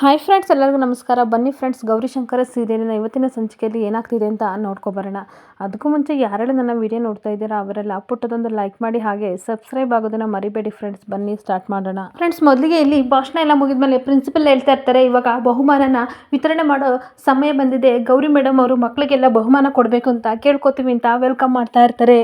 Hi friends ಎಲ್ಲರಿಗೂ ನಮಸ್ಕಾರ. ಬನ್ನಿ ಫ್ರೆಂಡ್ಸ್ ಗೌರಿಶಂಕರ ಸೀರಿಯಲಿನ ಇವತ್ತಿನ ಸಂಚಿಕೆಯಲ್ಲಿ ಏನಾಗ್ತಿದೆ ಅಂತ ನೋಡ್ಕೊಬರೋಣ ಅದಕ್ಕೂ ಮುಂಚೆ ಯಾರೆಲ್ಲ ನನ್ನ ವಿಡಿಯೋ ನೋಡ್ತಾ ಇದ್ದೀರಾ, ಅವರೆಲ್ಲ ಪುಟ್ಟದೊಂದು ಲೈಕ್ ಮಾಡಿ ಹಾಗೆ ಸಬ್ಸ್ಕ್ರೈಬ್ ಆಗೋದನ್ನು ಮರಿಬೇಡಿ ಫ್ರೆಂಡ್ಸ್ ಬನ್ನಿ ಸ್ಟಾರ್ಟ್ ಮಾಡೋಣ. ಫ್ರೆಂಡ್ಸ್ ಮೊದಲಿಗೆ ಇಲ್ಲಿ ಭಾಷಣ ಎಲ್ಲ ಮುಗಿದ್ಮೇಲೆ ಪ್ರಿನ್ಸಿಪಲ್ ಹೇಳ್ತಾ ಇರ್ತಾರೆ, ಇವಾಗ ಬಹುಮಾನನ ವಿತರಣೆ ಮಾಡೋ ಸಮಯ ಬಂದಿದೆ. ಗೌರಿ ಮೇಡಮ್ ಅವರು ಮಕ್ಕಳಿಗೆಲ್ಲ ಬಹುಮಾನ ಕೊಡಬೇಕು ಅಂತ ಕೇಳ್ಕೊತೀವಿ ಅಂತ ವೆಲ್ಕಮ್ ಮಾಡ್ತಾ ಇರ್ತಾರೆ.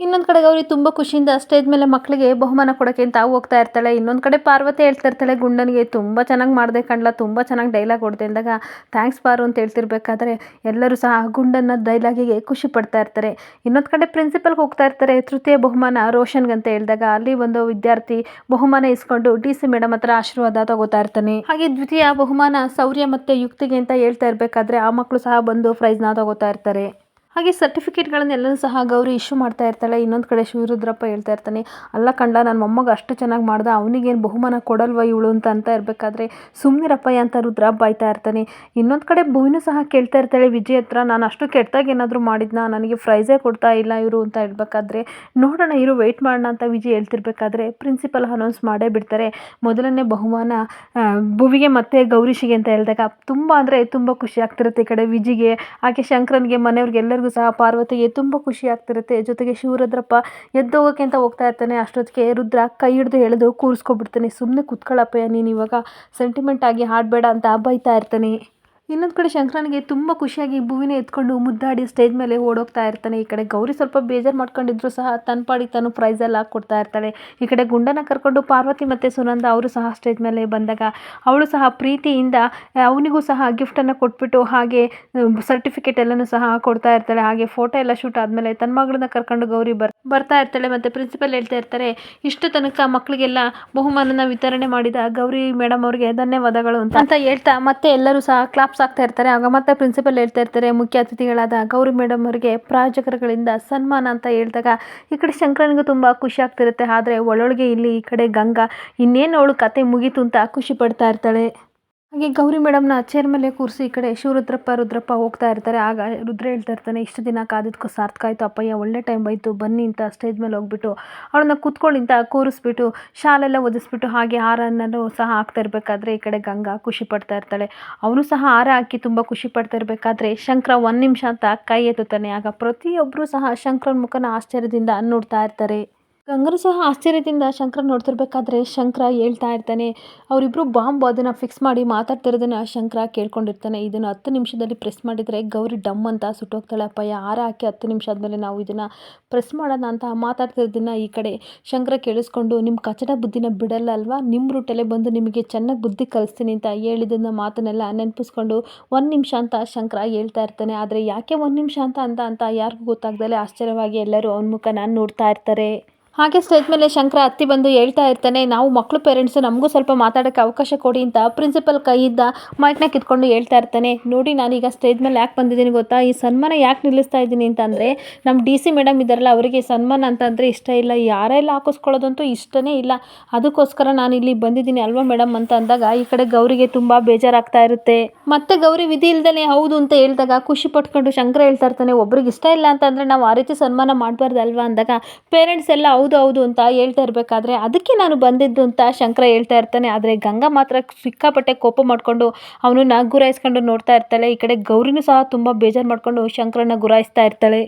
ಇನ್ನೊಂದು ಕಡೆ ಗೌರಿ ತುಂಬ ಖುಷಿಯಿಂದ ಸ್ಟೇಜ್ ಮೇಲೆ ಮಕ್ಕಳಿಗೆ ಬಹುಮಾನ ಕೊಡೋಕ್ಕೆ ಅಂತ ಹೋಗ್ತಾ ಇರ್ತಾಳೆ. ಇನ್ನೊಂದು ಕಡೆ ಪಾರ್ವತಿ ಹೇಳ್ತಾ ಇರ್ತಾಳೆ, ಗುಂಡನಿಗೆ ತುಂಬ ಚೆನ್ನಾಗಿ ಮಾಡಿದೆ ಕಣ್ಲ, ತುಂಬ ಚೆನ್ನಾಗಿ ಡೈಲಾಗ್ ಹೊಡೆದೆ ಅಂದಾಗ ಥ್ಯಾಂಕ್ಸ್ ಪಾರು ಅಂತ ಹೇಳ್ತಿರ್ಬೇಕಾದ್ರೆ ಎಲ್ಲರೂ ಸಹ ಗುಂಡನ್ನ ಡೈಲಾಗಿಗೆ ಖುಷಿ ಪಡ್ತಾ ಇರ್ತಾರೆ. ಇನ್ನೊಂದು ಕಡೆ ಪ್ರಿನ್ಸಿಪಲ್ಗೆ ಹೋಗ್ತಾ ಇರ್ತಾರೆ, ತೃತೀಯ ಬಹುಮಾನ ರೋಷನ್ಗೆ ಅಂತ ಹೇಳಿದಾಗ, ಅಲ್ಲಿ ಒಂದು ವಿದ್ಯಾರ್ಥಿ ಬಹುಮಾನ ಇಸ್ಕೊಂಡು ಡಿ ಸಿ ಮೇಡಮ್ ಹತ್ರ ಆಶೀರ್ವಾದ ತಗೋತಾ ಇರ್ತಾನೆ. ಹಾಗೆ ದ್ವಿತೀಯ ಬಹುಮಾನ ಶೌರ್ಯ ಮತ್ತು ಯುಕ್ತಿಗೆ ಅಂತ ಹೇಳ್ತಾ ಇರಬೇಕಾದ್ರೆ ಆ ಮಕ್ಕಳು ಸಹ ಬಂದು ಪ್ರೈಸ್ನ ತಗೋತಾ ಇರ್ತಾರೆ. ಹಾಗೆ ಸರ್ಟಿಫಿಕೇಟ್ಗಳನ್ನೆಲ್ಲನೂ ಸಹ ಗೌರಿ ಇಶ್ಯೂ ಮಾಡ್ತಾ ಇರ್ತಾಳೆ. ಇನ್ನೊಂದು ಕಡೆ ಶಿವರುದ್ರಪ್ಪ ಹೇಳ್ತಾ ಇರ್ತಾನೆ, ಅಲ್ಲ ಕಂಡ ನನ್ನ ಮೊಮ್ಮಗ ಅಷ್ಟು ಚೆನ್ನಾಗಿ ಮಾಡ್ದ, ಅವನಿಗೇನು ಬಹುಮಾನ ಕೊಡಲ್ವ ಇವಳು ಅಂತ ಅಂತ ಇರಬೇಕಾದ್ರೆ ಸುಮ್ಮನಿರಪ್ಪಯ್ಯ ಅಂತ ರುದ್ರ ಬಾಯ್ತಾ ಇರ್ತಾನೆ. ಇನ್ನೊಂದು ಕಡೆ ಭೂವಿನೂ ಸಹ ಕೇಳ್ತಾ ಇರ್ತಾಳೆ, ವಿಜಯ್ ಹತ್ರ ನಾನು ಅಷ್ಟು ಕೆಟ್ಟದಾಗ ಏನಾದರೂ ಮಾಡಿದ್ನ? ನನಗೆ ಪ್ರೈಸೇ ಕೊಡ್ತಾ ಇಲ್ಲ ಇವರು ಅಂತ ಹೇಳ್ಬೇಕಾದ್ರೆ, ನೋಡೋಣ ಇರು ವೆಯ್ಟ್ ಮಾಡೋಣ ಅಂತ ವಿಜಯ್ ಹೇಳ್ತಿರ್ಬೇಕಾದ್ರೆ ಪ್ರಿನ್ಸಿಪಲ್ ಅನೌನ್ಸ್ ಮಾಡೇ ಬಿಡ್ತಾರೆ. ಮೊದಲನೇ ಬಹುಮಾನ ಭುವಿಗೆ ಮತ್ತು ಗೌರೀಶಿಗೆ ಅಂತ ಹೇಳಿದಾಗ ತುಂಬ ಅಂದರೆ ತುಂಬ ಖುಷಿ ಆಗ್ತಿರುತ್ತೆ ಈ ಕಡೆ ವಿಜಿಗೆ. ಹಾಗೆ ಶಂಕರನ್ಗೆ ಮನೆಯವ್ರಿಗೆ ಎಲ್ಲರಿಗೂ ಸಹ ಪಾರ್ವತಿಗೆ ತುಂಬ ಖುಷಿ ಆಗ್ತಿರುತ್ತೆ. ಜೊತೆಗೆ ಶಿವರುದ್ರಪ್ಪ ಎದ್ದೋಗೋಕೆ ಅಂತ ಹೋಗ್ತಾ ಇರ್ತಾನೆ. ಅಷ್ಟೊತ್ತಿಗೆ ರುದ್ರ ಕೈ ಹಿಡಿದು ಎಳೆದು ಕೂರಿಸ್ಕೊಬಿಡ್ತಾನೆ. ಸುಮ್ಮನೆ ಕುತ್ಕೊಳ್ಳಪ್ಪಯ್ಯ ನೀನು ಇವಾಗ ಸೆಂಟಿಮೆಂಟ್ ಆಗಿ ಹಾಡಬೇಡ ಅಂತ ಬೈತಾ ಇರ್ತಾನೆ. ಇನ್ನೊಂದು ಕಡೆ ಶಂಕರನಿಗೆ ತುಂಬ ಖುಷಿಯಾಗಿ ಭೂವಿನ ಎತ್ಕೊಂಡು ಮುದ್ದಾಡಿ ಸ್ಟೇಜ್ ಮೇಲೆ ಓಡೋಗ್ತಾ ಇರ್ತಾನೆ. ಈ ಕಡೆ ಗೌರಿ ಸ್ವಲ್ಪ ಬೇಜಾರು ಮಾಡ್ಕೊಂಡಿದ್ರು ಸಹ ತನ್ನ ಪಾಡಿಗೆ ತಾನು ಪ್ರೈಸ್ ಎಲ್ಲ ಕೊಡ್ತಾ ಇರ್ತಾಳೆ. ಈ ಕಡೆ ಗುಂಡನ ಕರ್ಕೊಂಡು ಪಾರ್ವತಿ ಮತ್ತು ಸುನಂದ ಅವರು ಸಹ ಸ್ಟೇಜ್ ಮೇಲೆ ಬಂದಾಗ ಅವಳು ಸಹ ಪ್ರೀತಿಯಿಂದ ಅವನಿಗೂ ಸಹ ಗಿಫ್ಟನ್ನು ಕೊಟ್ಬಿಟ್ಟು ಹಾಗೆ ಸರ್ಟಿಫಿಕೇಟ್ ಎಲ್ಲನೂ ಸಹ ಕೊಡ್ತಾ ಇರ್ತಾಳೆ. ಹಾಗೆ ಫೋಟೋ ಎಲ್ಲ ಶೂಟ್ ಆದಮೇಲೆ ತನ್ನ ಮಗಳನ್ನ ಕರ್ಕೊಂಡು ಗೌರಿ ಬರ್, ಬರ್ತಾ ಇರ್ತಾಳೆ ಮತ್ತು ಪ್ರಿನ್ಸಿಪಲ್ ಹೇಳ್ತಾ ಇರ್ತಾರೆ, ಇಷ್ಟು ತನಕ ಮಕ್ಕಳಿಗೆಲ್ಲ ಬಹುಮಾನನ ವಿತರಣೆ ಮಾಡಿದ ಗೌರಿ ಮೇಡಮ್ ಅವರಿಗೆ ಧನ್ಯವಾದಗಳು ಅಂತ ಅಂತ ಹೇಳ್ತಾ ಮತ್ತೆ ಎಲ್ಲರೂ ಸಹ ಕ್ಲಾಪ್ಸ್ ಆಗ್ತಾ ಇರ್ತಾರೆ. ಆಗ ಮತ್ತೆ ಪ್ರಿನ್ಸಿಪಲ್ ಹೇಳ್ತಾ ಇರ್ತಾರೆ, ಮುಖ್ಯ ಅತಿಥಿಗಳಾದ ಗೌರಿ ಮೇಡಮ್ ಅವರಿಗೆ ಪ್ರಾಯೋಜಕರುಗಳಿಂದ ಸನ್ಮಾನ ಅಂತ ಹೇಳಿದಾಗ ಈ ಕಡೆ ಶಂಕರನಿಗೂ ತುಂಬ ಖುಷಿ ಆಗ್ತಿರುತ್ತೆ. ಆದರೆ ಒಳೊಳಗೆ ಇಲ್ಲಿ ಈ ಕಡೆ ಗಂಗಾ ಇನ್ನೇನು ಅವಳು ಕತೆ ಮುಗೀತು ಅಂತ ಖುಷಿ ಪಡ್ತಾ ಇರ್ತಾಳೆ. ಹಾಗೆ ಗೌರಿ ಮೇಡಮ್ನ ಚೇರ್ ಮೇಲೆ ಕೂರಿಸಿ ಈ ಕಡೆ ಶಿವರುದ್ರಪ್ಪ, ರುದ್ರಪ್ಪ ಹೋಗ್ತಾ ಇರ್ತಾರೆ. ಆಗ ರುದ್ರ ಹೇಳ್ತಾ ಇರ್ತಾನೆ, ಇಷ್ಟು ದಿನ ಕಾದಿದ್ದಕ್ಕೂ ಸಾರ್ಥಕ ಆಯಿತು ಅಪ್ಪಯ್ಯ, ಒಳ್ಳೆ ಟೈಮ್ ಆಯಿತು, ಬನ್ನಿ ಅಂತ ಸ್ಟೇಜ್ ಮೇಲೆ ಹೋಗ್ಬಿಟ್ಟು ಅವಳನ್ನ ಕೂತ್ಕೊಳ್ಳಿ ಅಂತ ಕೂರಿಸ್ಬಿಟ್ಟು ಶಾಲೆಲ್ಲ ಒದಿಸ್ಬಿಟ್ಟು ಹಾಗೆ ಹಾರನ್ನೂ ಸಹ ಹಾಕ್ತಾ ಇರಬೇಕಾದ್ರೆ ಈ ಕಡೆ ಗಂಗಾ ಖುಷಿ ಪಡ್ತಾ ಇರ್ತಾಳೆ. ಅವನು ಸಹ ಹಾರ ಹಾಕಿ ತುಂಬ ಖುಷಿ ಪಡ್ತಾ ಇರಬೇಕಾದ್ರೆ ಶಂಕರ ಒಂದು ನಿಮಿಷ ಅಂತ ಕೈ ಎತ್ತುತ್ತಾನೆ. ಆಗ ಪ್ರತಿಯೊಬ್ಬರೂ ಸಹ ಶಂಕರನ ಮುಖನ ಆಶ್ಚರ್ಯದಿಂದ ನೋಡ್ತಾ ಇರ್ತಾರೆ. ಗಂಗರು ಸಹ ಆಶ್ಚರ್ಯದಿಂದ ಶಂಕರ ನೋಡ್ತಿರ್ಬೇಕಾದ್ರೆ ಶಂಕರ ಹೇಳ್ತಾ ಇರ್ತಾನೆ. ಅವರಿಬ್ಬರು ಬಾಂಬ್ ಅದನ್ನು ಫಿಕ್ಸ್ ಮಾಡಿ ಮಾತಾಡ್ತಿರೋದನ್ನು ಶಂಕರ ಕೇಳ್ಕೊಂಡಿರ್ತಾನೆ. ಇದನ್ನು ಹತ್ತು ನಿಮಿಷದಲ್ಲಿ ಪ್ರೆಸ್ ಮಾಡಿದರೆ ಗೌರಿ ಡಮ್ ಅಂತ ಸುಟ್ಟೋಗ್ತಾಳೆ. ಅಪ್ಪಯ್ಯ, ಹಾರ ಹಾಕಿ ಹತ್ತು ನಿಮಿಷ ಆದಮೇಲೆ ನಾವು ಇದನ್ನು ಪ್ರೆಸ್ ಮಾಡೋಣ ಅಂತ ಮಾತಾಡ್ತಿರೋದನ್ನು ಈ ಕಡೆ ಶಂಕರ ಕೇಳಿಸ್ಕೊಂಡು ನಿಮ್ಮ ಕಚಡ ಬುದ್ಧಿನ ಬಿಡಲ್ಲ ಅಲ್ವಾ? ನಿಮ್ಮ ರೂಟಲ್ಲೇ ಬಂದು ನಿಮಗೆ ಚೆನ್ನಾಗಿ ಬುದ್ಧಿ ಕಲಿಸ್ತೀನಿ ಅಂತ ಹೇಳಿದ್ದನ್ನು ಮಾತನ್ನೆಲ್ಲ ನೆನಪಿಸ್ಕೊಂಡು ಒಂದು ನಿಮಿಷ ಅಂತ ಶಂಕರ ಹೇಳ್ತಾ ಇರ್ತಾನೆ. ಆದರೆ ಯಾಕೆ ಒಂದು ನಿಮಿಷ ಅಂತ ಅಂತ ಅಂತ ಯಾರಿಗೂ ಗೊತ್ತಾಗ್ದಲೇ ಆಶ್ಚರ್ಯವಾಗಿ ಎಲ್ಲರೂ ಅವನ ಮುಖನ ನೋಡ್ತಾ ಇರ್ತಾರೆ. ಹಾಗೆ ಸ್ಟೇಜ್ ಮೇಲೆ ಶಂಕರ ಹತ್ತಿ ಬಂದು ಹೇಳ್ತಾ ಇರ್ತಾನೆ, ನಾವು ಮಕ್ಕಳು ಪೇರೆಂಟ್ಸ್ ನಮಗೂ ಸ್ವಲ್ಪ ಮಾತಾಡೋಕ್ಕೆ ಅವಕಾಶ ಕೊಡಿ ಅಂತ ಪ್ರಿನ್ಸಿಪಲ್ ಕೈಯಿಂದ ಮೈಕ್ನ ಕಿತ್ಕೊಂಡು ಹೇಳ್ತಾ ಇರ್ತಾನೆ. ನೋಡಿ ನಾನೀಗ ಸ್ಟೇಜ್ ಮೇಲೆ ಯಾಕೆ ಬಂದಿದ್ದೀನಿ ಗೊತ್ತಾ? ಈ ಸನ್ಮಾನ ಯಾಕೆ ನಿಲ್ಲಿಸ್ತಾ ಇದ್ದೀನಿ ಅಂತಂದರೆ ನಮ್ಮ ಡಿ ಸಿ ಮೇಡಮ್ ಇದ್ದಾರಲ್ಲ, ಅವರಿಗೆ ಸನ್ಮಾನ ಅಂತಂದರೆ ಇಷ್ಟ ಇಲ್ಲ. ಯಾರೆಲ್ಲ ಹಾಕಿಸ್ಕೊಳ್ಳೋದಂತೂ ಇಷ್ಟನೇ ಇಲ್ಲ. ಅದಕ್ಕೋಸ್ಕರ ನಾನು ಇಲ್ಲಿ ಬಂದಿದ್ದೀನಿ ಅಲ್ವಾ ಮೇಡಮ್ ಅಂತ ಅಂದಾಗ, ಈ ಕಡೆ ಗೌರಿಗೆ ತುಂಬ ಬೇಜಾರಾಗ್ತಾ ಇರುತ್ತೆ. ಮತ್ತೆ ಗೌರಿ ವಿಧಿ ಇಲ್ದೇ ಹೌದು ಅಂತ ಹೇಳಿದಾಗ, ಖುಷಿ ಪಟ್ಕೊಂಡು ಶಂಕರ ಹೇಳ್ತಾ ಇರ್ತಾನೆ, ಒಬ್ರಿಗೆ ಇಷ್ಟ ಇಲ್ಲ ಅಂತಂದರೆ ನಾವು ಆ ರೀತಿ ಸನ್ಮಾನ ಮಾಡಬಾರ್ದಲ್ವಾ? ಅಂದಾಗ ಪೇರೆಂಟ್ಸ್ ಎಲ್ಲ ಹೌದು ಹೌದು ಅಂತ ಹೇಳ್ತಾ ಇರಬೇಕಾದ್ರೆ ಅದಕ್ಕೆ ನಾನು ಬಂದಿದ್ದು ಅಂತ ಶಂಕರ ಹೇಳ್ತಾ ಇರ್ತಾನೆ. ಆದರೆ ಗಂಗಾ ಮಾತ್ರ ಸಿಕ್ಕಾಪಟ್ಟೆ ಕೋಪ ಮಾಡಿಕೊಂಡು ಅವನನ್ನ ಗುರಾಯಿಸ್ಕೊಂಡು ನೋಡ್ತಾ ಇರ್ತಾಳೆ. ಈ ಕಡೆ ಗೌರಿನೂ ಸಹ ತುಂಬ ಬೇಜಾರು ಮಾಡಿಕೊಂಡು ಶಂಕರನ ಗುರಾಯಿಸ್ತಾ ಇರ್ತಾಳೆ.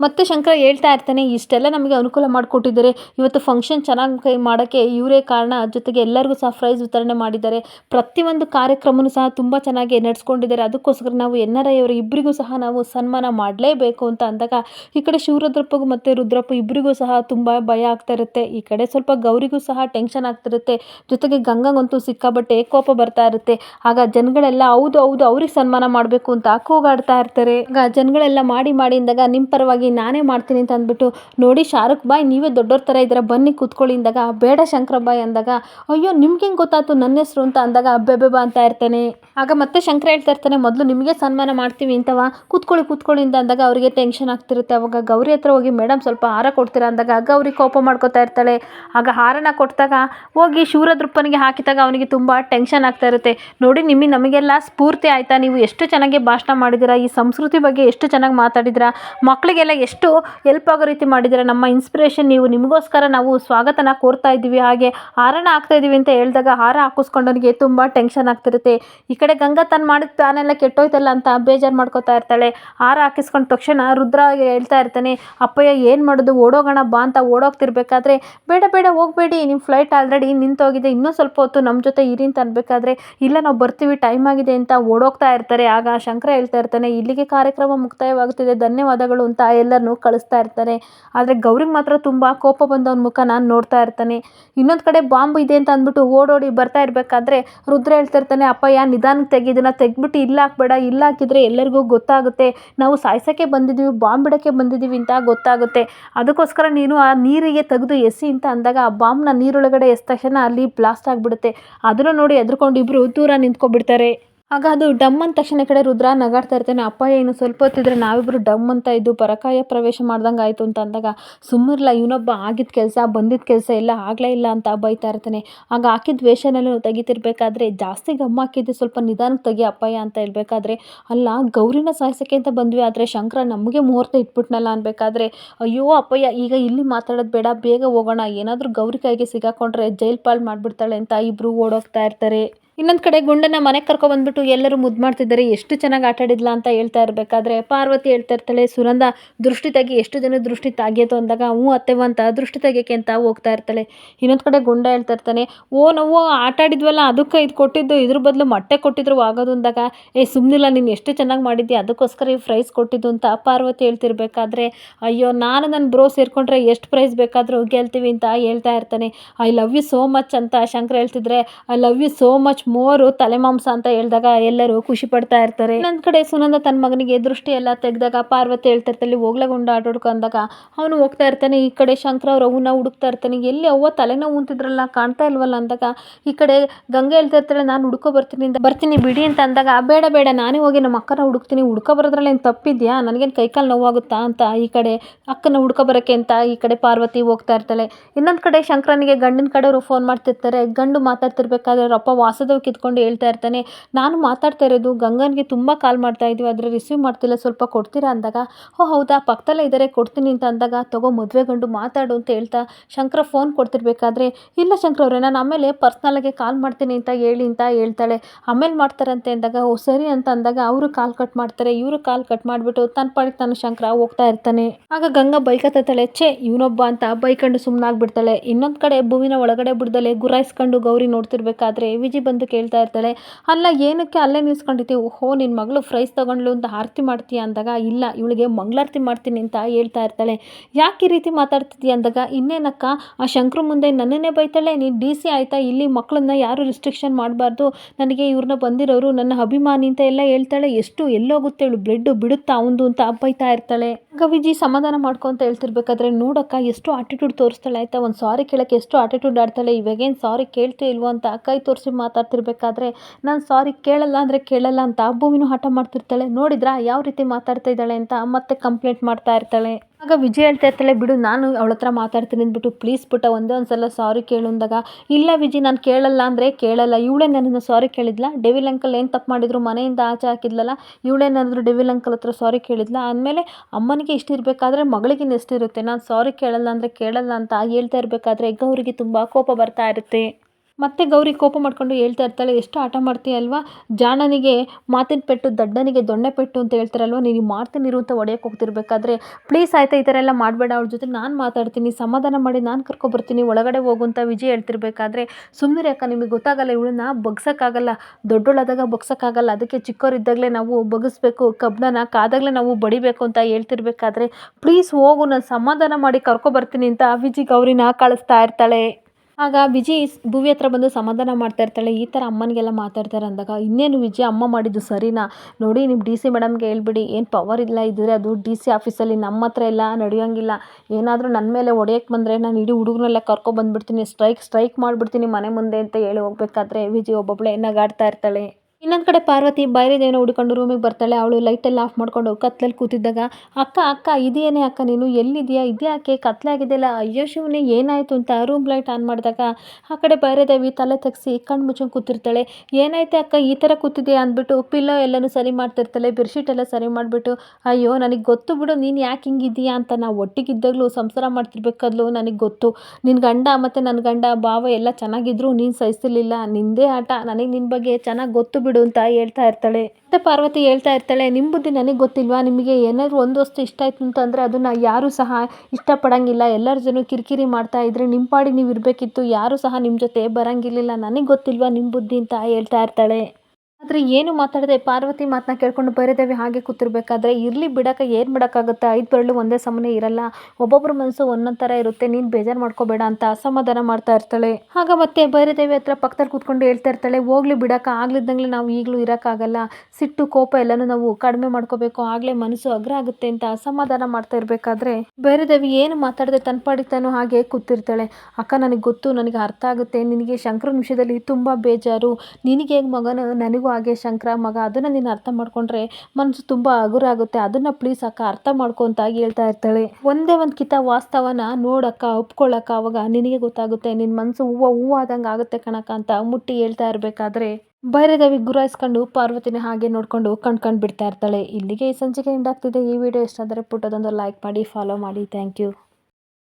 ಮತ್ತೆ ಶಂಕರ ಹೇಳ್ತಾ ಇರ್ತಾನೆ, ಇಷ್ಟೆಲ್ಲ ನಮಗೆ ಅನುಕೂಲ ಮಾಡಿಕೊಟ್ಟಿದ್ದಾರೆ. ಇವತ್ತು ಫಂಕ್ಷನ್ ಚೆನ್ನಾಗಿ ಮಾಡೋಕ್ಕೆ ಇವರೇ ಕಾರಣ. ಜೊತೆಗೆ ಎಲ್ಲರಿಗೂ ಸಹ ಪ್ರೈಸ್ ವಿತರಣೆ ಮಾಡಿದ್ದಾರೆ. ಪ್ರತಿಯೊಂದು ಕಾರ್ಯಕ್ರಮನೂ ಸಹ ತುಂಬ ಚೆನ್ನಾಗಿ ನಡೆಸ್ಕೊಂಡಿದ್ದಾರೆ. ಅದಕ್ಕೋಸ್ಕರ ನಾವು ಎನ್ ಆರ್ ಐ ಅವರು ಇಬ್ಬರಿಗೂ ಸಹ ನಾವು ಸನ್ಮಾನ ಮಾಡಲೇಬೇಕು ಅಂತ ಅಂದಾಗ, ಈ ಕಡೆ ಶಿವರುದ್ರಪ್ಪಗೂ ಮತ್ತು ರುದ್ರಪ್ಪ ಇಬ್ಬರಿಗೂ ಸಹ ತುಂಬ ಭಯ ಆಗ್ತಾ ಇರುತ್ತೆ. ಈ ಕಡೆ ಸ್ವಲ್ಪ ಗೌರಿಗೂ ಸಹ ಟೆನ್ಷನ್ ಆಗ್ತಿರುತ್ತೆ ಜೊತೆಗೆ ಗಂಗಂಗಂತೂ ಸಿಕ್ಕಾಬಟ್ಟೆ ಕೋಪ ಬರ್ತಾ ಇರುತ್ತೆ. ಆಗ ಜನಗಳೆಲ್ಲ, ಹೌದು ಹೌದು, ಅವ್ರಿಗೆ ಸನ್ಮಾನ ಮಾಡಬೇಕು ಅಂತ ಕೂಗಾಡ್ತಾ ಇರ್ತಾರೆ. ಆಗ ಜನಗಳೆಲ್ಲ ಮಾಡಿ ಮಾಡಿ ಅಂದಾಗ ನಿಮ್ಮ ಪರವಾಗಿ ನಾನೇ ಮಾಡ್ತೀನಿ ಅಂತ ಅಂದ್ಬಿಟ್ಟು ನೋಡಿ ಶಾರುಖ್ ಬಾಯ್, ನೀವೇ ದೊಡ್ಡವ್ರ ಥರ ಇದ್ದೀರ? ಬನ್ನಿ ಕೂತ್ಕೊಳ್ಳಿ ಅಂದಾಗ, ಬೇಡ ಶಂಕರ ಬಾಯ್ ಅಂದಾಗ, ಅಯ್ಯೋ, ನಿಮ್ಗೆ ಹೆಂಗೆ ಗೊತ್ತಾಯ್ತು ನನ್ನ ಹೆಸರು ಅಂತ ಅಂದಾಗ ಬೆಬೆಬಾ ಅಂತ ಇರ್ತಾನೆ. ಆಗ ಮತ್ತೆ ಶಂಕರ ಹೇಳ್ತಾ ಇರ್ತಾನೆ, ಮೊದಲು ನಿಮಗೆ ಸನ್ಮಾನ ಮಾಡ್ತೀವಿ ಅಂತವ ಕೂತ್ಕೊಳ್ಳಿ ಕೂತ್ಕೊಳ್ಳಿ ಅಂತ ಅಂದಾಗ ಅವರಿಗೆ ಟೆನ್ಷನ್ ಆಗ್ತಿರುತ್ತೆ. ಅವಾಗ ಗೌರಿ ಹತ್ರ ಹೋಗಿ ಮೇಡಮ್ ಸ್ವಲ್ಪ ಹಾರ ಕೊಡ್ತೀರಾ? ಅಂದಾಗ ಗೌರಿ ಕೋಪ ಮಾಡ್ಕೋತಾ ಇರ್ತಾಳೆ. ಆಗ ಹಾರನ ಕೊಟ್ಟಾಗ, ಹೋಗಿ ಶೂರದೃಪ್ಪನಿಗೆ ಹಾಕಿದಾಗ ಅವನಿಗೆ ತುಂಬ ಟೆನ್ಷನ್ ಆಗ್ತಾ ಇರುತ್ತೆ. ನೋಡಿ ನಿಮಗೆ ನಮಗೆಲ್ಲ ಸ್ಫೂರ್ತಿ ಆಯಿತಾ? ನೀವು ಎಷ್ಟು ಚೆನ್ನಾಗಿ ಭಾಷಣ ಮಾಡಿದಿರಾ ಈ ಸಂಸ್ಕೃತಿ ಬಗ್ಗೆ ಎಷ್ಟು ಚೆನ್ನಾಗಿ ಮಾತಾಡಿದಿರಾ ಮಕ್ಕಳಿಗೆಲ್ಲ ಎಷ್ಟು ಹೆಲ್ಪ್ ಆಗೋ ರೀತಿ ಮಾಡಿದ್ದೀರ? ನಮ್ಮ ಇನ್ಸ್ಪಿರೇಷನ್ ನೀವು, ನಿಮಗೋಸ್ಕರ ನಾವು ಸ್ವಾಗತನ ಕೋರ್ತಾ ಇದ್ದೀವಿ. ಹಾಗೆ ಹಾರನ ಹಾಕ್ತಾ ಇದ್ದೀವಿ ಅಂತ ಹೇಳಿದಾಗ ಹಾರ ಹಾಕಿಸ್ಕೊಂಡವನಿಗೆ ತುಂಬ ಟೆನ್ಷನ್ ಆಗ್ತಿರುತ್ತೆ. ಈ ಕಡೆ ಗಂಗಾ ತಾನು ಮಾಡಿದ ಪ್ಲಾನ್ ಎಲ್ಲ ಕೆಟ್ಟೋಯ್ತಲ್ಲ ಅಂತ ಬೇಜಾರು ಮಾಡ್ಕೋತಾ ಇರ್ತಾಳೆ. ಹಾರ ಹಾಕಿಸ್ಕೊಂಡ ತಕ್ಷಣ ರುದ್ರ ಹೇಳ್ತಾ ಇರ್ತಾನೆ, ಅಪ್ಪಯ್ಯ, ಏನು ಮಾಡೋದು? ಓಡೋಗೋಣ, ಬಾ ಅಂತ ಓಡೋಗ್ತಿರ್ಬೇಕಾದ್ರೆ ಬೇಡ ಬೇಡ, ಹೋಗಬೇಡಿ. ನಿಮ್ಮ ಫ್ಲೈಟ್ ಆಲ್ರೆಡಿ ನಿಂತೋಗಿದೆ. ಇನ್ನೂ ಸ್ವಲ್ಪ ಹೊತ್ತು ನಮ್ಮ ಜೊತೆ ಇರಿ ಅಂತ ಅನ್ಬೇಕಾದ್ರೆ, ಇಲ್ಲ, ನಾವು ಬರ್ತೀವಿ ಟೈಮ್ ಆಗಿದೆ ಅಂತ ಓಡೋಗ್ತಾ ಇರ್ತಾರೆ. ಆಗ ಶಂಕರ ಹೇಳ್ತಾ ಇರ್ತಾನೆ, ಇಲ್ಲಿಗೆ ಕಾರ್ಯಕ್ರಮ ಮುಕ್ತಾಯವಾಗುತ್ತಿದೆ. ಧನ್ಯವಾದಗಳು ಅಂತ ಎಲ್ಲರನ್ನೂ ಕಳಿಸ್ತಾ ಇರ್ತಾನೆ. ಆದರೆ ಗೌರಿಗೆ ಮಾತ್ರ ತುಂಬ ಕೋಪ ಬಂದವನ ಮುಖ ನಾನು ನೋಡ್ತಾ ಇರ್ತಾನೆ. ಇನ್ನೊಂದು ಕಡೆ ಬಾಂಬ್ ಇದೆ ಅಂತ ಅಂದ್ಬಿಟ್ಟು ಓಡೋಡಿ ಬರ್ತಾ ಇರಬೇಕಾದ್ರೆ ರುದ್ರ ಹೇಳ್ತಾ ಇರ್ತಾನೆ, ಅಪ್ಪಯ್ಯ ನಿಧಾನಕ್ಕೆ ತೆಗಿ, ಇದನ್ನು ತೆಗ್ಬಿಟ್ಟು ಇಲ್ಲ ಹಾಕ್ಬೇಡ, ಇಲ್ಲ ಹಾಕಿದ್ರೆ ಎಲ್ಲರಿಗೂ ಗೊತ್ತಾಗುತ್ತೆ. ನಾವು ಸಾಯಿಸೋಕ್ಕೆ ಬಂದಿದ್ದೀವಿ ಬಾಂಬ್ ಬಿಡೋಕ್ಕೆ ಬಂದಿದ್ದೀವಿ ಅಂತ ಗೊತ್ತಾಗುತ್ತೆ. ಅದಕ್ಕೋಸ್ಕರ ನೀನು ಆ ನೀರಿಗೆ ತೆಗೆದು ಎಸಿ ಅಂತ ಅಂದಾಗ ಆ ಬಾಂಬ್ನ ನೀರೊಳಗಡೆ ಎಸ್ ತಕ್ಷಣ ಅಲ್ಲಿ ಬ್ಲಾಸ್ಟ್ ಆಗಿಬಿಡುತ್ತೆ. ಅದನ್ನು ನೋಡಿ ಎದ್ರುಕೊಂಡು ಇಬ್ಬರು ದೂರ ನಿಂತ್ಕೊಬಿಡ್ತಾರೆ ಆಗ ಅದು ಡಮ್ ಅಂದ ತಕ್ಷಣ ಕಡೆ ರುದ್ರ ನಗಾಡ್ತಾ ಇರ್ತಾನೆ, ಅಪ್ಪ, ಏನು ಸ್ವಲ್ಪ ಹೊತ್ತಿದ್ರೆ ನಾವಿಬ್ಬರು ಡಮ್ ಅಂತ ಇದ್ದು ಪರಕಾಯ ಪ್ರವೇಶ ಮಾಡ್ದಂಗೆ ಆಯಿತು ಅಂತ ಅಂದಾಗ ಸುಮ್ಮನಿರಲ್ಲ ಇವನೊಬ್ಬ ಆಗಿದ್ದ ಕೆಲಸ ಬಂದಿದ್ದ ಕೆಲಸ ಎಲ್ಲ ಆಗಲೇ ಇಲ್ಲ ಅಂತ ಬೈತಾ ಇರ್ತಾನೆ. ಆಗ ಹಾಕಿದ ವೇಷನೆಲ್ಲ ತೆಗಿತಿರ್ಬೇಕಾದ್ರೆ, ಜಾಸ್ತಿ ಗಮ್ಮ ಹಾಕಿದ್ದು, ಸ್ವಲ್ಪ ನಿಧಾನಕ್ಕೆ ತೆಗಿ ಅಪ್ಪಯ್ಯ ಅಂತ ಹೇಳಬೇಕಾದ್ರೆ, ಅಲ್ಲ, ಗೌರಿನ ಸಾಯಿಸೋಕ್ಕೆ ಅಂತ ಬಂದ್ವಿ, ಆದರೆ ಶಂಕರ ನಮಗೆ ಮುಹೂರ್ತ ಇಟ್ಬಿಟ್ನಲ್ಲ ಅನ್ಬೇಕಾದ್ರೆ, ಅಯ್ಯೋ, ಅಪ್ಪಯ್ಯ, ಈಗ ಇಲ್ಲಿ ಮಾತಾಡೋದು ಬೇಡ, ಬೇಗ ಹೋಗೋಣ, ಏನಾದರೂ ಗೌರಿ ಕೈಗೆ ಸಿಗಾಕೊಂಡ್ರೆ ಜೈಲ್ ಪಾಲ್ ಮಾಡಿಬಿಡ್ತಾಳೆ ಅಂತ ಇಬ್ಬರು ಓಡೋಗ್ತಾ ಇರ್ತಾರೆ. ಇನ್ನೊಂದು ಕಡೆ ಗುಂಡನ ಮನೆಗೆ ಕರ್ಕೊಬಂದ್ಬಿಟ್ಟು ಎಲ್ಲರೂ ಮುದ್ದು ಮಾಡ್ತಿದ್ದಾರೆ. ಎಷ್ಟು ಚೆನ್ನಾಗಿ ಆಟ ಆಡಿದ್ಲ ಅಂತ ಹೇಳ್ತಾ ಇರಬೇಕಾದ್ರೆ, ಪಾರ್ವತಿ ಹೇಳ್ತಾ ಇರ್ತಾಳೆ ಸುರಂದ ದೃಷ್ಟಿ ತೆಗಿ, ಎಷ್ಟು ಜನ ದೃಷ್ಟಿ ತಾಗಿಯೋದು ಅಂದಾಗ ಹ್ಞೂ ಅತ್ತೆವ ಅಂತ ದೃಷ್ಟಿ ತೆಗಿಯೋಕ್ಕೆ ಅಂತ ಹೋಗ್ತಾ ಇರ್ತಾಳೆ. ಇನ್ನೊಂದು ಕಡೆ ಗುಂಡ ಹೇಳ್ತಾ ಇರ್ತಾನೆ, ಓ ನಾವು ಆಟಾಡಿದ್ವಲ್ಲ ಅದಕ್ಕೆ ಇದು ಕೊಟ್ಟಿದ್ದು, ಇದ್ರ ಬದಲು ಮೊಟ್ಟೆ ಕೊಟ್ಟಿದ್ರು ಆಗೋದು ಅಂದಾಗ, ಏ ಸುಮ್ಮನಿಲ್ಲ ನೀನು ಎಷ್ಟು ಚೆನ್ನಾಗಿ ಮಾಡಿದ್ದಿ, ಅದಕ್ಕೋಸ್ಕರ ಈ ಪ್ರೈಸ್ ಕೊಟ್ಟಿದ್ದು ಅಂತ ಪಾರ್ವತಿ ಹೇಳ್ತಿರ್ಬೇಕಾದ್ರೆ, ಅಯ್ಯೋ, ನಾನು ನನ್ನ ಬ್ರೋ ಸೇರಿಕೊಂಡ್ರೆ ಎಷ್ಟು ಪ್ರೈಸ್ ಬೇಕಾದರೂ ಗೆಲ್ತೀವಿ ಅಂತ ಹೇಳ್ತಾ ಇರ್ತಾನೆ. I love you so much ಅಂತ ಶಂಕರ್ ಹೇಳ್ತಿದ್ರೆ I love you so much ಮೋರು ತಲೆಮಾಂಸ ಅಂತ ಹೇಳಿದಾಗ ಎಲ್ಲರೂ ಖುಷಿ ಪಡ್ತಾ ಇರ್ತಾರೆ. ನನ್ನ ಕಡೆ ಸುನಂದ ತನ್ನ ಮಗನಿಗೆ ದೃಷ್ಟಿ ಎಲ್ಲ ತೆಗೆದಾಗ ಪಾರ್ವತಿ ಹೇಳ್ತಾ ಇರ್ತಾಳೆ ಹೋಗ್ಲಗುಂಡ ಆಟೋಡ್ಕೊ ಅಂದಾಗ. ಅವನು ಹೋಗ್ತಾ ಇರ್ತಾನೆ, ಈ ಕಡೆ ಶಂಕರ ಅವ್ರ ಅವ್ವನ ಹುಡುಕ್ತಾ ಇರ್ತಾನೆ. ಎಲ್ಲಿ ಅವ್ವ ತಲೆನೋವು ಅಂತಿದ್ರಲ್ಲ ಕಾಣ್ತಾ ಇಲ್ವಲ್ಲ ಅಂದಾಗ. ಈ ಕಡೆ ಗಂಗೆ ಹೇಳ್ತಾ ಇರ್ತಾಳೆ, ನಾನು ಹುಡುಕೋ ಬರ್ತೀನಿ ಅಂತ, ಬರ್ತೀನಿ ಬಿಡಿ ಅಂತ ಅಂದಾಗ ಬೇಡ ಬೇಡ, ನಾನೇ ಹೋಗಿ ನಮ್ಮ ಅಕ್ಕನ ಹುಡುಕ್ತೀನಿ, ಹುಡ್ಕೋ ಬರೋದ್ರಲ್ಲಿ ಏನು ತಪ್ಪಿದ್ಯಾ? ನನಗೇನು ಕೈಕಾಲು ನೋವಾಗುತ್ತಾ? ಅಂತ ಈ ಕಡೆ ಅಕ್ಕನ ಹುಡ್ಕೋ ಬರೋಕ್ಕೆ ಅಂತ ಈ ಕಡೆ ಪಾರ್ವತಿ ಹೋಗ್ತಾ ಇರ್ತಾಳೆ. ಇನ್ನೊಂದು ಕಡೆ ಶಂಕರನಿಗೆ ಗಂಡಿನ ಕಡೆಯವರು ಫೋನ್ ಮಾಡ್ತಿರ್ತಾರೆ. ಗಂಡು ಮಾತಾಡ್ತಿರ್ಬೇಕಾದ್ರೆ, ಅವ್ರ ಅಪ್ಪ ವಾಸದವ್ ಕಿತ್ಕೊಂಡು ಹೇಳ್ತಾ ಇರ್ತಾನೆ. ನಾನು ಮಾತಾಡ್ತಾ ಇರೋದು ಗಂಗನ್ಗೆ ತುಂಬ ಕಾಲ್ ಮಾಡ್ತಾ ಇದ್ದೀವಿ ಆದರೆ ರಿಸೀವ್ ಮಾಡ್ತಿಲ್ಲ, ಸ್ವಲ್ಪ ಕೊಡ್ತೀರಾ ಅಂದಾಗ. ಓ, ಹೌದಾ, ಪಕ್ಕದಲ್ಲೇ ಇದ್ದಾರೆ ಕೊಡ್ತೀನಿ ಅಂತ ಅಂದಾಗ, ತಗೋ ಮದುವೆ ಗಂಡು ಮಾತಾಡು ಅಂತ ಹೇಳ್ತಾ ಶಂಕರ ಫೋನ್ ಕೊಡ್ತಿರ್ಬೇಕಾದ್ರೆ, ಇಲ್ಲ ಶಂಕರ ಅವರೇ, ನಾನು ಆಮೇಲೆ ಪರ್ಸ್ನಲಾಗೆ ಕಾಲ್ ಮಾಡ್ತೀನಿ ಅಂತ ಹೇಳಿ ಅಂತ ಹೇಳ್ತಾಳೆ. ಆಮೇಲೆ ಮಾಡ್ತಾರಂತೆ ಅಂದಾಗ, ಓ, ಸರಿ ಅಂತ ಅಂದಾಗ ಅವರು ಕಾಲ್ ಕಟ್ ಮಾಡ್ತಾರೆ, ಇವರು ಕಾಲ್ ಕಟ್ ಮಾಡಿಬಿಟ್ಟು ತನ್ನ ಪಾಡಿಗೆ ತಾನು ಶಂಕರ ಹೋಗ್ತಾ ಇರ್ತಾನೆ. ಆಗ ಗಂಗಾ ಬೈಕತ್ತಾಳೆ ಛೇ, ಇವನೊಬ್ಬ ಅಂತ ಬೈಕಂಡು ಸುಮ್ಮನಾಗ್ಬಿಡ್ತಾಳೆ ಇನ್ನೊಂದು ಕಡೆ ಭೂಮಿನ ಒಳಗಡೆ ಬಿಡ್ದಲೆ ಗುರಾಯಿಸ್ಕೊಂಡು ಗೌರಿ ನೋಡ್ತಿರ್ಬೇಕಾದ್ರೆ, ವಿಜಿ ಬಂದು ಕೇಳ್ತಾ ಇರ್ತಾಳೆ. ಅಲ್ಲ, ಏನಕ್ಕೆ ಅಲ್ಲೇ ನಿಲ್ಸ್ಕೊಂಡಿರ್ತೀವಿ ಓಹೋ ನಿನ್ನ ಮಗಳು ಫ್ರೈಸ್ ತೊಗೊಂಡ್ಲು ಅಂತ ಆರತಿ ಮಾಡ್ತೀಯ ಅಂದಾಗ, ಇಲ್ಲ, ಇವಳಿಗೆ ಮಂಗಳಾರತಿ ಮಾಡ್ತೀನಿ ಅಂತ ಹೇಳ್ತಾ ಇರ್ತಾಳೆ. ಯಾಕೆ ಈ ರೀತಿ ಮಾತಾಡ್ತಿದ್ದೀಯ ಅಂದಾಗ, ಇನ್ನೇನಕ್ಕ, ಆ ಶಂಕರು ಮುಂದೆ ನನ್ನನ್ನೇ ಬೈತಾಳೆ? ನೀನು ಡಿ ಸಿ ಆಯಿತಾ? ಇಲ್ಲಿ ಮಕ್ಕಳನ್ನ ಯಾರು ರಿಸ್ಟ್ರಿಕ್ಷನ್ ಮಾಡಬಾರ್ದು? ನನಗೆ ಇವ್ರನ್ನ ಬಂದಿರೋರು ನನ್ನ ಅಭಿಮಾನಿ ಅಂತ ಎಲ್ಲ ಹೇಳ್ತಾಳೆ. ಎಷ್ಟು ಎಲ್ಲೋಗುತ್ತೆ ಇವಳು ಬ್ಲಡ್ ಬಿಡುತ್ತಾ ಅವನು ಅಂತ ಬೈತಾ ಇರ್ತಾಳೆ. ಆಗ ವಿಜಿ ಸಮಾಧಾನ ಮಾಡ್ಕೊಂತ ಹೇಳ್ತಿರ್ಬೇಕಾದ್ರೆ, ನೋಡಕ್ಕ, ಎಷ್ಟು ಆಟಿಟ್ಯೂಡ್ ತೋರಿಸ್ತಾಳೆ ಆಯ್ತಾ? ಒಂದು ಸಾರಿ ಕೇಳಕ್ಕೆ ಎಷ್ಟು ಆಟಿಟ್ಯೂಡ್ ಆಡ್ತಾಳೆ? ಇವಾಗೇನು ಸಾರಿ ಕೇಳ್ತೇ ಇಲ್ವೋ ಅಂತ ಕೈ ತೋರಿಸಿ ಮಾತಾಡ್ತಿರ್ಬೇಕಾದ್ರೆ, ನಾನು ಸಾರಿ ಕೇಳಲ್ಲ ಅಂದರೆ ಕೇಳಲ್ಲ ಅಂತ ಭೂಮಿನೂ ಹಠ ಮಾಡ್ತಿರ್ತಾಳೆ. ನೋಡಿದ್ರಾ? ಯಾವ ರೀತಿ ಮಾತಾಡ್ತಾ ಇದ್ದಾಳೆ ಅಂತ ಮತ್ತೆ ಕಂಪ್ಲೇಂಟ್ ಮಾಡ್ತಾ ಇರ್ತಾಳೆ. ಆಗ ವಿಜಯ್ ಹೇಳ್ತಾ ಇರ್ತಾಳೆ, ಬಿಡು, ನಾನು ಅವಳ ಹತ್ರ ಮಾತಾಡ್ತೀನಿ ಅಂದ್ಬಿಟ್ಟು ಪ್ಲೀಸ್ ಪುಟ್ಟ ಒಂದೇ ಒಂದು ಸಲ ಸಾರಿ ಕೇಳು ಅಂದಾಗ, ಇಲ್ಲ ವಿಜಿ ನಾನು ಕೇಳಲ್ಲ ಅಂದರೆ ಕೇಳಲ್ಲ. ಇವಳೇ ನನ್ನನ್ನು ಸಾರಿ ಕೇಳಿದ್ಲ? ಡೆವಿಲ್ ಅಂಕಲ್ ಏನು ತಪ್ಪು ಮಾಡಿದ್ರು? ಮನೆಯಿಂದ ಆಚೆ ಹಾಕಿದ್ಲಲ್ಲ? ಇವಳೇನಾದರೂ ಡೆವಿಲ್ ಅಂಕಲ್ ಹತ್ರ ಸಾರಿ ಕೇಳಿದ್ಲ? ಆದಮೇಲೆ ಅಮ್ಮನಿಗೆ ಇಷ್ಟ ಇರಬೇಕಾದ್ರೆ ಇಷ್ಟ ಎಷ್ಟಿರುತ್ತೆ ನಾನು ಸಾರಿ ಕೇಳಲ್ಲ ಅಂದರೆ ಕೇಳಲ್ಲ ಅಂತ ಹೇಳ್ತಾ ಇರಬೇಕಾದ್ರೆ ಗೌರಿಗೆ ತುಂಬ ಕೋಪ ಬರ್ತಾ ಇರುತ್ತೆ. ಮತ್ತೆ ಗೌರಿ ಕೋಪ ಮಾಡ್ಕೊಂಡು ಹೇಳ್ತಾ ಇರ್ತಾಳೆ, ಎಷ್ಟು ಆಟ ಮಾಡ್ತೀಯ ಅಲ್ವಾ? ಜಾಣನಿಗೆ ಮಾತಿನ ಪೆಟ್ಟು, ದಡ್ಡನಿಗೆ ದೊಣ್ಣೆ ಪೆಟ್ಟು ಅಂತ ಹೇಳ್ತಾರಲ್ವ? ನೀನು ಮಾಡ್ತೀನಿ ಅಂತ ಹೊಡೆಯೋಕೆ ಹೋಗ್ತಿರ್ಬೇಕಾದ್ರೆ ಪ್ಲೀಸ್ ಆಯಿತಾ ಈ ಥರ ಎಲ್ಲ ಮಾಡಬೇಡ, ಅವಳ ಜೊತೆ ನಾನು ಮಾತಾಡ್ತೀನಿ, ಸಮಾಧಾನ ಮಾಡಿ ನಾನು ಕರ್ಕೊಬರ್ತೀನಿ, ಒಳಗಡೆ ಹೋಗುವಂಥ ವಿಜಯ್ ಹೇಳ್ತಿರ್ಬೇಕಾದ್ರೆ. ಸುಮ್ಮನೆ ಅಕ್ಕ, ನಿಮಗೆ ಗೊತ್ತಾಗಲ್ಲ, ಇವಳನ್ನ ಬಗ್ಸೋಕ್ಕಾಗಲ್ಲ, ದೊಡ್ಡೋಳಾದಾಗ ಬಗ್ಸೋಕ್ಕಾಗಲ್ಲ, ಅದಕ್ಕೆ ಚಿಕ್ಕವರಿದ್ದಾಗಲೇ ನಾವು ಬಗ್ಗಿಸ್ಬೇಕು ಕಬ್ಬನ ಕಾದಾಗಲೇ ನಾವು ಬಡಿಬೇಕು ಅಂತ ಹೇಳ್ತಿರ್ಬೇಕಾದ್ರೆ ಪ್ಲೀಸ್ ಹೋಗು, ನಾನು ಸಮಾಧಾನ ಮಾಡಿ ಕರ್ಕೊಬರ್ತೀನಿ ಅಂತ ವಿಜಿ ಗೌರಿನ ಕಳಿಸ್ತಾ ಇರ್ತಾಳೆ. ಆಗ ವಿಜಿ ಭುವಿ ಹತ್ರ ಬಂದು ಸಮಾಧಾನ ಮಾಡ್ತಾ ಇರ್ತಾಳೆ. ಈ ಥರ ಅಮ್ಮನಿಗೆಲ್ಲ ಮಾತಾಡ್ತಾರೆ ಅಂದಾಗ, ಇನ್ನೇನು ವಿಜಿ ಅಮ್ಮ ಮಾಡಿದ್ದು ಸರಿನಾ? ನೋಡಿ ನಿಮ್ಮ ಡಿ ಸಿ ಮೇಡಮ್ಗೆ ಹೇಳ್ಬಿಡಿ. ಏನು ಪವರ್ ಇಲ್ಲ ಇದ್ದರೆ ಅದು ಡಿ ಸಿ ಆಫೀಸಲ್ಲಿ ನಮ್ಮ ಹತ್ರ ಎಲ್ಲ ನಡೆಯೋಂಗಿಲ್ಲ. ಏನಾದರೂ ನನ್ನ ಮೇಲೆ ಹೊಡೆಯಕ್ಕೆ ಬಂದರೆ ನಾನು ಇಡೀ ಹುಡುಗರನ್ನೆಲ್ಲ ಕರ್ಕೊಬಂದ್ಬಿಡ್ತೀನಿ. ಸ್ಟ್ರೈಕ್ ಸ್ಟ್ರೈಕ್ ಮಾಡಿಬಿಡ್ತೀನಿ ಮನೆ ಮುಂದೆ ಅಂತ ಹೇಳಿ ಹೋಗ್ಬೇಕಾದ್ರೆ ವಿಜಿ ಒಬ್ಬೊಬ್ಬಳೆ ನಗಾಡ್ತಾ ಇರ್ತಾಳೆ. ಇನ್ನೊಂದು ಕಡೆ ಪಾರ್ವತಿ ಬೈರೇದೇನೋ ಹುಡ್ಕೊಂಡು ರೂಮಿಗೆ ಬರ್ತಾಳೆ. ಅವಳು ಲೈಟೆಲ್ಲ ಆಫ್ ಮಾಡ್ಕೊಂಡು ಕತ್ಲಲ್ಲಿ ಕೂತಿದ್ದಾಗ, ಅಕ್ಕ ಅಕ್ಕ, ಇದೇನೇ ಅಕ್ಕ, ನೀನು ಎಲ್ಲಿದೆಯಾ? ಇದ್ಯಾಕೆ ಕತ್ಲೆ ಆಗಿದೆಯಲ್ಲ ಅಯ್ಯೋ ಶಿವನೇ, ಏನಾಯಿತು ಅಂತ ರೂಮ್ ಲೈಟ್ ಆನ್ ಮಾಡಿದಾಗ, ಆ ಕಡೆ ಬೈರೇದೇವಿ ತಲೆ ತಗ್ಸಿ ಕಣ್ಣು ಮುಚ್ಕೊಂಡು ಕೂತಿರ್ತಾಳೆ. ಏನಾಯ್ತೆ ಅಕ್ಕ, ಈ ಥರ ಕೂತಿದೆಯಾ? ಅಂದ್ಬಿಟ್ಟು ಪಿಲ್ಲೋ ಎಲ್ಲನೂ ಸರಿ ಮಾಡ್ತಿರ್ತಾಳೆ. ಬೆಡ್ಶೀಟ್ ಎಲ್ಲ ಸರಿ ಮಾಡಿಬಿಟ್ಟು, ಅಯ್ಯೋ, ನನಗೆ ಗೊತ್ತು ಬಿಡು, ನೀನು ಯಾಕೆ ಹಿಂಗಿದ್ದೀಯಾ ಅಂತ ನಾವು ಒಟ್ಟಿಗಿದ್ದಾಗಲೂ ಸಂಸಾರ ಮಾಡ್ತಿರ್ಬೇಕಾದ್ಲು ನನಗೆ ಗೊತ್ತು. ನಿನ್ನ ಗಂಡ ಮತ್ತು ನನ್ನ ಗಂಡ, ಭಾವ ಎಲ್ಲ ಚೆನ್ನಾಗಿದ್ರು, ನೀನು ಸಹಿಸಲಿಲ್ಲ. ನಿಂದೇ ಆಟ, ನನಗೆ ನಿನ್ನ ಬಗ್ಗೆ ಚೆನ್ನಾಗಿ ಗೊತ್ತು ಬಿಡು ಅಂತ ಹೇಳ್ತಾ ಇರ್ತಾಳೆ. ಮತ್ತೆ ಪಾರ್ವತಿ ಹೇಳ್ತಾ ಇರ್ತಾಳೆ ನಿಮ್ಮ ಬುದ್ಧಿ ನನಗೆ ಗೊತ್ತಿಲ್ವಾ? ನಿಮಗೆ ಏನಾದರೂ ಒಂದು ವಸ್ತು ಇಷ್ಟ ಆಯ್ತು ಅಂತಂದರೆ ಅದನ್ನು ಯಾರೂ ಸಹ ಇಷ್ಟಪಡಂಗಿಲ್ಲ. ಎಲ್ಲರ ಜನ ಕಿರಿಕಿರಿ ಮಾಡ್ತಾ ಇದ್ರೆ ನಿಮ್ಮ ಪಾಡಿಗೆ ನೀವು ಇರಬೇಕಿತ್ತು. ಯಾರೂ ಸಹ ನಿಮ್ಮ ಜೊತೆ ಬರಂಗಿರ್ಲಿಲ್ಲ. ನನಗೆ ಗೊತ್ತಿಲ್ವಾ ನಿಮ್ಮ ಬುದ್ಧಿ? ಅಂತ ಹೇಳ್ತಾ ಇರ್ತಾಳೆ. ಆದರೆ ಏನು ಮಾತಾಡದೆ ಪಾರ್ವತಿ ಮಾತನ್ನ ಕೇಳ್ಕೊಂಡು ಬೈರದೇವಿ ಹಾಗೆ ಕೂತಿರ್ಬೇಕಾದ್ರೆ, ಇರಲಿ ಬಿಡಕ್ಕೆ, ಏನು ಬಿಡೋಕ್ಕಾಗುತ್ತೆ? ಐದು ಬರಲು ಒಂದೇ ಸಮನೆ ಇರಲ್ಲ. ಒಬ್ಬೊಬ್ಬರ ಮನಸ್ಸು ಒಂದೊಂದು ಥರ ಇರುತ್ತೆ. ನೀನು ಬೇಜಾರು ಮಾಡ್ಕೋಬೇಡ ಅಂತ ಅಸಮಾಧಾನ ಮಾಡ್ತಾ ಇರ್ತಾಳೆ. ಆಗ ಮತ್ತೆ ಬೈರದೇವಿ ಹತ್ರ ಪಕ್ಕದಲ್ಲಿ ಕೂತ್ಕೊಂಡು ಹೇಳ್ತಾ ಇರ್ತಾಳೆ, ಹೋಗ್ಲಿ ಬಿಡಕ್ಕೆ ಆಗ್ಲಿದ್ದಂಗೆ ನಾವು ಈಗಲೂ ಇರೋಕ್ಕಾಗಲ್ಲ. ಸಿಟ್ಟು, ಕೋಪ ಎಲ್ಲನೂ ನಾವು ಕಡಿಮೆ ಮಾಡ್ಕೋಬೇಕು. ಆಗಲೇ ಮನಸ್ಸು ಅಗ್ರ ಆಗುತ್ತೆ ಅಂತ ಅಸಮಾಧಾನ ಮಾಡ್ತಾ ಇರಬೇಕಾದ್ರೆ, ಬೈರದೇವಿ ಏನು ಮಾತಾಡದೆ ತನ್ನ ಹಾಗೆ ಕೂತಿರ್ತಾಳೆ. ಅಕ್ಕ, ನನಗೆ ಗೊತ್ತು, ನನಗೆ ಅರ್ಥ ಆಗುತ್ತೆ. ನಿನಗೆ ಶಂಕರ ವಿಷಯದಲ್ಲಿ ತುಂಬ ಬೇಜಾರು. ನಿನಗೆ ಹೇಗೆ ಮಗನ ನನಗೂ ಹಾಗೆ, ಶಂಕರ, ಮಗ, ಅದನ್ನು ನೀನು ಅರ್ಥ ಮಾಡ್ಕೊಂಡ್ರೆ ಮನಸ್ಸು ತುಂಬ ಹಗುರ ಆಗುತ್ತೆ ಅದನ್ನು ಪ್ಲೀಸ್ ಅಕ್ಕ ಅರ್ಥ ಮಾಡ್ಕೊ ಅಂತ ಹೇಳ್ತಾ ಇರ್ತಾಳೆ. ಒಂದೇ ಒಂದು ಕಿತ ವಾಸ್ತವನ ನೋಡಕ್ಕ ಒಪ್ಕೊಳ್ಳಕ್ಕ ಅವಾಗ ನಿನಗೆ ಗೊತ್ತಾಗುತ್ತೆ ನಿನ್ನ ಮನಸ್ಸು ಹೂವು ಹೂವು ಆದಂಗೆ ಆಗುತ್ತೆ ಕಣಕ್ಕ ಅಂತ ಮುಟ್ಟಿ ಹೇಳ್ತಾ ಇರಬೇಕಾದ್ರೆ ಭೈರದೇವಿ ಗುರಾಯಿಸ್ಕೊಂಡು ಪಾರ್ವತಿನ ಹಾಗೆ ನೋಡ್ಕೊಂಡು ಕಣ್ಕಂಡು ಬಿಡ್ತಾ ಇರ್ತಾಳೆ. ಇಲ್ಲಿಗೆ ಈ ಸಂಚಿಕೆ ಎಂಡ್ ಆಗ್ತಿದೆ ಈ ವಿಡಿಯೋ. ಇಷ್ಟ ಪುಟ್ಟದೊಂದು ಲೈಕ್ ಮಾಡಿ, ಫಾಲೋ ಮಾಡಿ. Thank you.